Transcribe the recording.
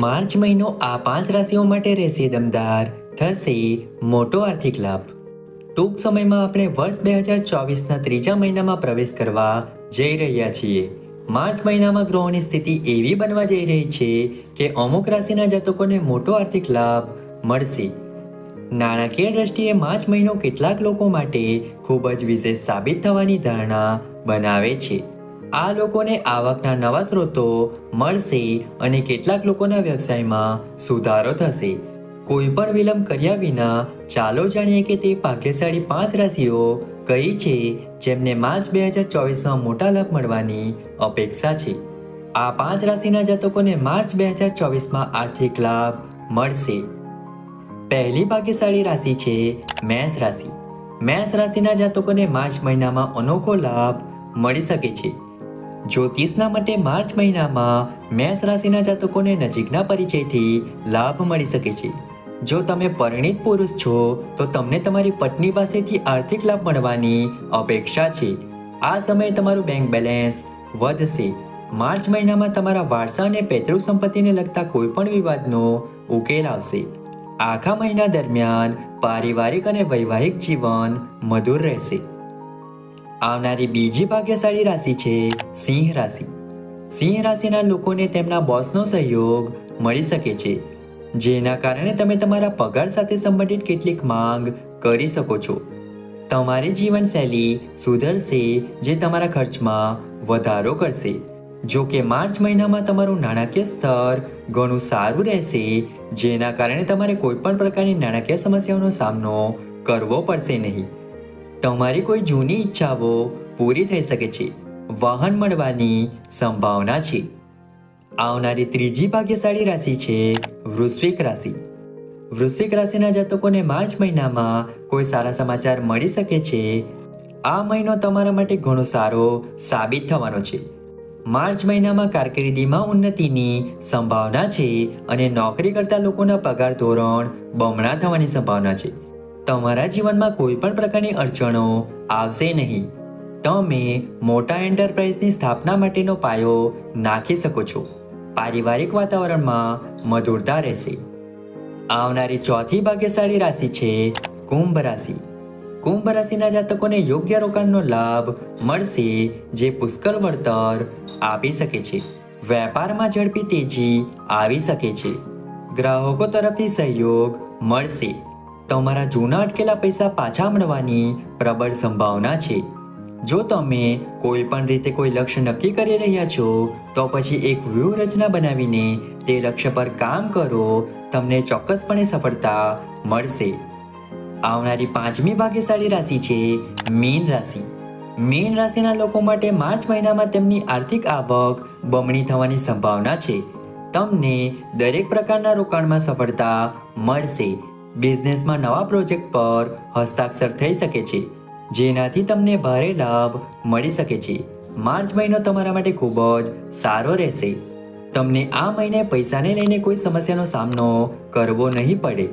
March મહિનો આ પાંચ રાશિઓ માટે રહેશે દમદાર. થશે મોટો આર્થિક લાભ. ટૂંક સમયમાં આપણે વર્ષ બે હજાર ચોવીસના ત્રીજા મહિનામાં પ્રવેશ કરવા જઈ રહ્યા છીએ. માર્ચ મહિનામાં ગ્રહોની સ્થિતિ એવી બનવા જઈ રહી છે કે અમુક રાશિના જાતકોને મોટો આર્થિક લાભ મળશે. નાણાકીય દ્રષ્ટિએ માર્ચ મહિનો કેટલાક લોકો માટે ખૂબ જ વિશેષ સાબિત થવાની ધારણા બનાવે છે. આ લોકોને આવકના નવા સ્ત્રોતો મળશે અને કેટલાક લોકોના વ્યવસાયમાં સુધારો થશે. કોઈ પણ વિલંબ કર્યા વિના ચાલો જાણીએ કે તે ભાગ્યશાળી પાંચ રાશિઓ કઈ છે જેમને માર્ચ બે હજાર ચોવીસમાં મોટા લાભ મળવાની અપેક્ષા છે. આ પાંચ રાશિના જાતકોને માર્ચ બે હજાર ચોવીસમાં આર્થિક લાભ મળશે. પહેલી ભાગ્યશાળી રાશિ છે મેષ રાશિ. મેષ રાશિના જાતકોને માર્ચ મહિનામાં અનોખો લાભ મળી શકે છે. જ્યોતિષના માટે માર્ચ મહિનામાં મેષ રાશિના જાતકોને નજીકના પરિચયથી લાભ મળી શકે છે. જો તમે પરિણિત પુરુષ છો, તો તમને તમારી પત્ની પાસેથી આર્થિક લાભ મળવાની અપેક્ષા છે. આ સમયે તમારું બેંક બેલેન્સ વધશે. માર્ચ મહિનામાં તમારા વારસા અને પૈતૃક સંપત્તિને લગતા કોઈપણ વિવાદનો ઉકેલ આવશે. આખા મહિના દરમિયાન પારિવારિક અને વૈવાહિક જીવન મધુર રહેશે. આવનારી બીજી ભાગ્યશાળી રાશિ છે સિંહ રાશિ. સિંહ રાશિના લોકોને તેમના બોસનો સહયોગ મળી શકે છે. જેના કારણે તમે તમારા પગાર સાથે સંબંધિત કેટલીક માંગ કરી શકો છો. તમારી જીવનશૈલી સુધરશે જે તમારા ખર્ચમાં વધારો કરશે. જો કે માર્ચ મહિનામાં તમારું નાણાકીય સ્તર ઘણું સારું રહેશે, જેના કારણે તમારે કોઈપણ પ્રકારની નાણાકીય સમસ્યાઓનો સામનો કરવો પડશે નહીં. તમારી કોઈ જૂની ઈચ્છાઓ પૂરી થઈ શકે છે, વાહન મળવાની સંભાવના છે. આવનારી ત્રીજી ભાગ્યશાળી રાશિ છે વૃશ્વિક રાશિ. વૃશ્વિક રાશિના જાતકોને માર્ચ મહિનામાં કોઈ સારા સમાચાર મળી શકે છે. આ મહિનો તમારા માટે ઘણો સારો સાબિત થવાનો છે. માર્ચ મહિનામાં કારકિર્દીમાં ઉન્નતિની સંભાવના છે અને નોકરી કરતા લોકોના પગાર ધોરણ બમણા થવાની સંભાવના છે. તમારા જીવનમાં કોઈ પણ પ્રકારની અડચણો આવશે નહીં. તમે મોટા એન્ટરપ્રાઇઝની સ્થાપના માટેનો પાયો નાખી શકો છો. પારિવારિક વાતાવરણમાં મધુરતા રહેશે. આવનારી ચોથી ભાગ્યશાળી રાશિ છે કુંભ રાશિ. કુંભ રાશિના જાતકોને યોગ્ય રોકાણનો લાભ મળશે જે પુષ્કળ વળતર આપી શકે છે. વેપારમાં ઝડપી તેજી આવી શકે છે. ગ્રાહકો તરફથી સહયોગ મળશે. તમારા જૂના અટકેલા પૈસા પાછા મળવાની પ્રબળ સંભાવના છે. જો તમે કોઈ પણ રીતે કોઈ લક્ષ્ય નક્કી કરી રહ્યા છો, તો પછી એક વ્યૂહરચના બનાવીને તે લક્ષ્ય પર કામ કરો, તમને ચોક્કસપણે સફળતા મળશે. આવનારી પાંચમી ભાગ્યશાળી રાશિ છે મીન રાશિ. મીન રાશિના લોકો માટે માર્ચ મહિનામાં તેમની આર્થિક આવક બમણી થવાની સંભાવના છે. તમને દરેક પ્રકારના રોકાણમાં સફળતા મળશે. બિઝનેસમાં નવા પ્રોજેક્ટ પર હસ્તાક્ષર થઈ શકે છે, જેનાથી તમને ભારે લાભ મળી શકે છે. માર્ચ મહિનો તમારા માટે ખૂબ જ સારો રહેશે. તમને આ મહિને પૈસાને લઈને કોઈ સમસ્યાનો સામનો કરવો નહીં પડે.